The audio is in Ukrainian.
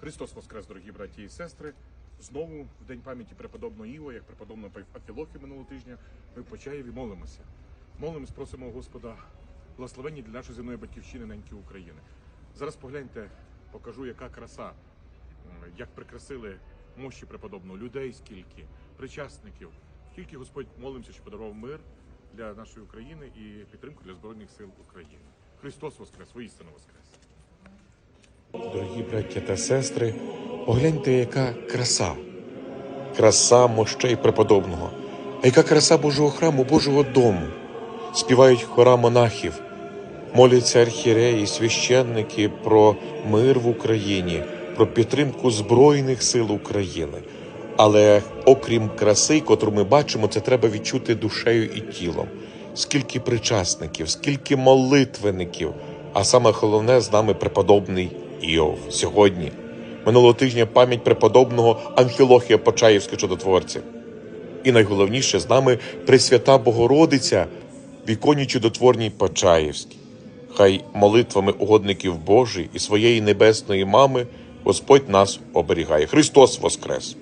Христос Воскрес, дорогі браті і сестри. Знову в день пам'яті преподобного Іва, як преподобного Афілохи минулого тижня, ми в Почаєві молимося. Молимось, просимо Господа благословення для нашої земної батьківщини, неньки України. Зараз погляньте, покажу, яка краса, як прикрасили мощі преподобного, людей скільки, причасників. Тільки Господь молимося, що подарував мир для нашої України і підтримку для Збройних сил України. Христос Воскрес, воістину Воскрес! Дорогі браття та сестри, погляньте, яка краса, краса мощей преподобного, а яка краса Божого храму, Божого дому. Співають хора монахів, моляться архієреї, священники про мир в Україні, про підтримку Збройних сил України. Але окрім краси, котру ми бачимо, це треба відчути душею і тілом. Скільки причасників, скільки молитвеників, а саме головне з нами преподобний Іов. Сьогодні, минулого тижня, пам'ять преподобного Анфілохія Почаївського чудотворця. І найголовніше з нами Пресвята Богородиця, в чудотворній Почаївській. Хай молитвами угодників Божий і своєї небесної мами Господь нас оберігає. Христос Воскрес!